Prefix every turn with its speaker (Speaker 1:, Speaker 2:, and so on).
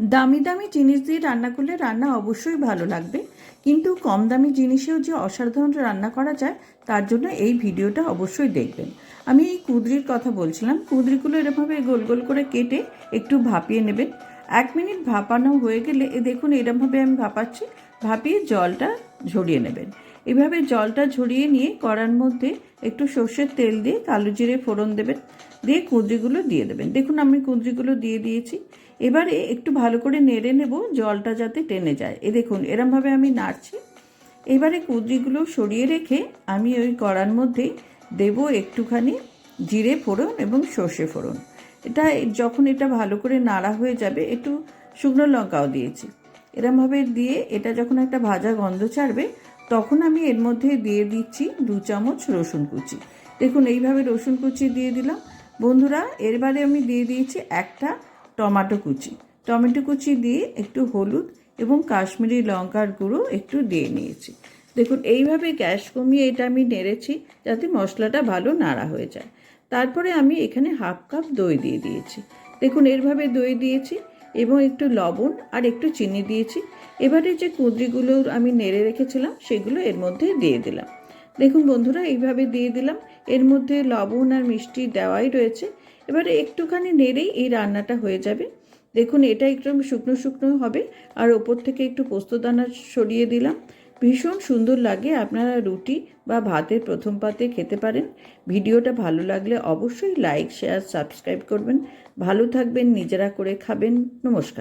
Speaker 1: দামি দামি জিনিস দিয়ে রান্না করলে রান্না অবশ্যই ভালো লাগবে। কিন্তু কম দামি জিনিসেও যে অসাধারণ রান্না করা যায়, তার জন্য এই ভিডিওটা অবশ্যই দেখবেন। আমি এই কুদরির কথা বলছিলাম। কুদরিগুলো এরমভাবে গোল গোল করে কেটে একটু ভাপিয়ে নেবেন। এক মিনিট ভাপানো হয়ে গেলে এ দেখুন এরমভাবে আমি ভাপাচ্ছি। ভাপিয়ে জলটা ঝরিয়ে নেবেন। এভাবে জলটা ঝরিয়ে নিয়ে কড়ার মধ্যে একটু সর্ষের তেল দিয়ে কালো জিরে ফোড়ন দেবেন। দিয়ে কুঁদরিগুলো দিয়ে দেবেন। দেখুন আমি কুঁদরিগুলো দিয়ে দিয়েছি। এবারে একটু ভালো করে নেড়ে নেব, জলটা যাতে টেনে যায়। এ দেখুন, এরমভাবে আমি নাড়ছি। এবারে কুঁদরিগুলো সরিয়ে রেখে আমি ওই কড়ার মধ্যেই দেব একটুখানি জিরে ফোড়ন এবং সর্ষে ফোড়ন। এটা যখন এটা ভালো করে নাড়া হয়ে যাবে, একটু শুকনো লঙ্কাও দিয়েছি। এরমভাবে দিয়ে এটা যখন একটা ভাজা গন্ধ ছাড়বে, তখন আমি এর মধ্যে দিয়ে দিচ্ছি দু চামচ রসুন কুচি। দেখুন, এইভাবে রসুন কুচি দিয়ে দিলাম। বন্ধুরা, এরবারে আমি দিয়ে দিয়েছি একটা টমেটো কুচি। টমেটো কুচি দিয়ে একটু হলুদ এবং কাশ্মীরি লঙ্কার গুঁড়ো একটু দিয়ে নিয়েছি। দেখুন, এইভাবে গ্যাস কমিয়ে এটা আমি নেড়েছি যাতে মশলাটা ভালো নাড়া হয়ে যায়। তারপরে আমি এখানে হাফ কাপ দই দিয়ে দিয়েছি। দেখুন, এরভাবে দই দিয়েছি এবং একটু লবণ আর একটু চিনি দিয়েছি। এবারে যে কুঁদরিগুলো আমি নেড়ে রেখেছিলাম, সেগুলো এর মধ্যে দিয়ে দিলাম। দেখুন বন্ধুরা, এইভাবে দিয়ে দিলাম। এর মধ্যে লবণ আর মিষ্টি দেওয়াই রয়েছে। এবারে একটুখানি নেড়েই এই রান্নাটা হয়ে যাবে। দেখুন, এটা একটু শুকনো শুকনো হবে। আর ওপর থেকে একটু পোস্তদানা সরিয়ে দিলাম। ভীষণ সুন্দর লাগে, আপনারা রুটি বা ভাতের প্রথম পাতে খেতে পারেন। ভিডিওটা ভালো লাগলে অবশ্যই লাইক, শেয়ার, সাবস্ক্রাইব করবেন। ভালো থাকবেন, নিজেরা করে খাবেন। নমস্কার।